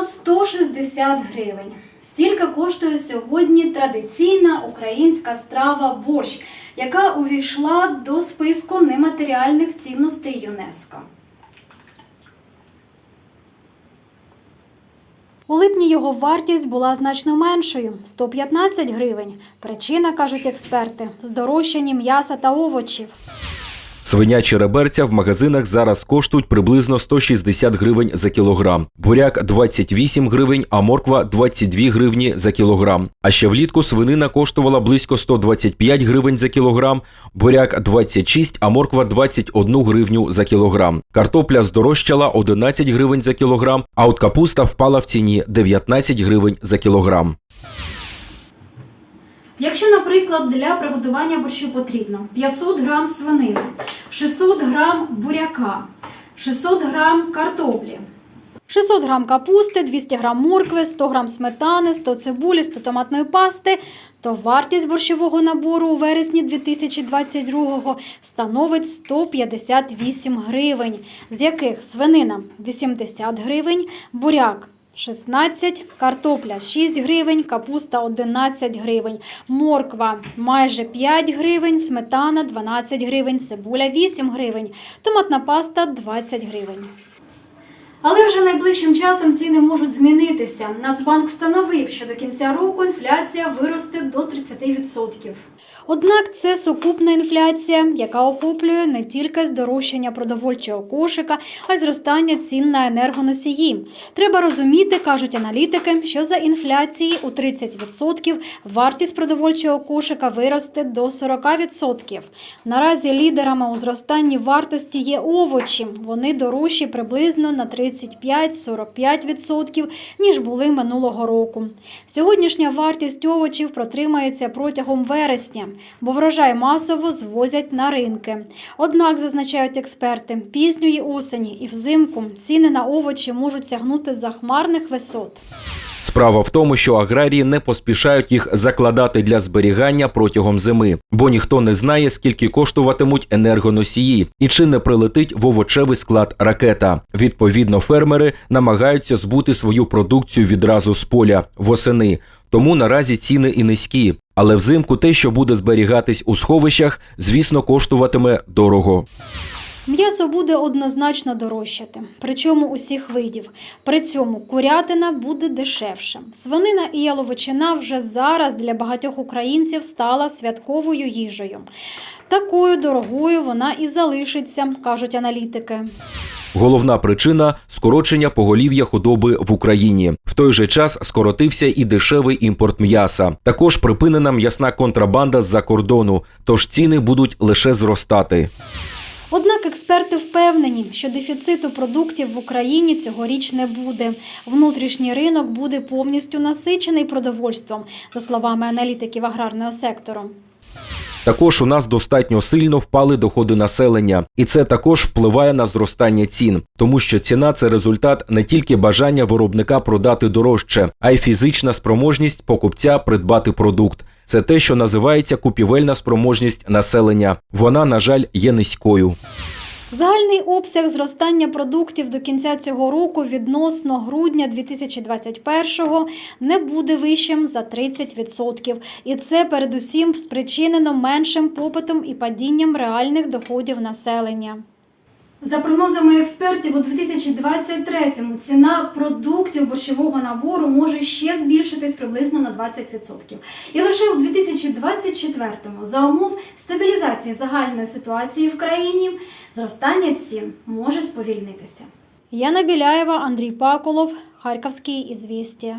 приблизно 160 гривень. Стільки коштує сьогодні традиційна українська страва борщ, яка увійшла до списку нематеріальних цінностей ЮНЕСКО. У липні його вартість була значно меншою 115 гривень. Причина, кажуть експерти, здорожчання м'яса та овочів. Свинячі реберця в магазинах зараз коштують приблизно 160 гривень за кілограм. Буряк 28 гривень, а морква 22 гривні за кілограм. А ще влітку свинина коштувала близько 125 гривень за кілограм, буряк 26, а морква 21 гривню за кілограм. Картопля здорожчала 11 гривень за кілограм, а от капуста впала в ціні 19 гривень за кілограм. Якщо, наприклад, для приготування борщу потрібно 500 грам свинини, 600 грам буряка, 600 грам картоплі, 600 грам капусти, 200 грам моркви, 100 грам сметани, 100 цибулі, 100 томатної пасти, то вартість борщового набору у вересні 2022-го становить 158 гривень, з яких свинина 80 гривень, буряк 16, картопля 6 гривень, капуста 11 гривень, морква майже 5 гривень, сметана 12 гривень, цибуля 8 гривень, томатна паста 20 гривень. Але вже найближчим часом ціни можуть змінитися. Нацбанк встановив, що до кінця року інфляція виросте до 30%. Однак це сукупна інфляція, яка охоплює не тільки здорожчання продовольчого кошика, а й зростання цін на енергоносії. Треба розуміти, кажуть аналітики, що за інфляції у 30% вартість продовольчого кошика виросте до 40%. Наразі лідерами у зростанні вартості є овочі. Вони дорожчі приблизно на 35-45%, ніж були минулого року. Сьогоднішня вартість овочів протримається протягом вересня, бо врожай масово звозять на ринки. Однак, зазначають експерти, пізньої осені і взимку ціни на овочі можуть сягнути захмарних висот. Справа в тому, що аграрії не поспішають їх закладати для зберігання протягом зими, бо ніхто не знає, скільки коштуватимуть енергоносії і чи не прилетить в овочевий склад ракета. Відповідно, фермери намагаються збути свою продукцію відразу з поля восени. Тому наразі ціни і низькі. Але взимку те, що буде зберігатись у сховищах, звісно, коштуватиме дорого. М'ясо буде однозначно дорожчати, причому усіх видів. При цьому курятина буде дешевше. Свинина і яловичина вже зараз для багатьох українців стала святковою їжею. Такою дорогою вона і залишиться, кажуть аналітики. Головна причина скорочення поголів'я худоби в Україні. В той же час скоротився і дешевий імпорт м'яса. Також припинена м'ясна контрабанда з-за кордону, тож ціни будуть лише зростати. Однак експерти впевнені, що дефіциту продуктів в Україні цьогоріч не буде. Внутрішній ринок буде повністю насичений продовольством, за словами аналітиків аграрного сектору. Також у нас достатньо сильно впали доходи населення, і це також впливає на зростання цін, тому що ціна це результат не тільки бажання виробника продати дорожче, а й фізична спроможність покупця придбати продукт. Це те, що називається купівельна спроможність населення. Вона, на жаль, є низькою. Загальний обсяг зростання продуктів до кінця цього року відносно грудня 2021-го не буде вищим за 30%. І це передусім спричинено меншим попитом і падінням реальних доходів населення. За прогнозами експертів, у 2023-му ціна продуктів борщового набору може ще збільшитись приблизно на 20%. І лише у 2024-му за умов стабілізації загальної ситуації в країні зростання цін може сповільнитися. Яна Біляєва, Андрій Паколов, Харківський ізвістія.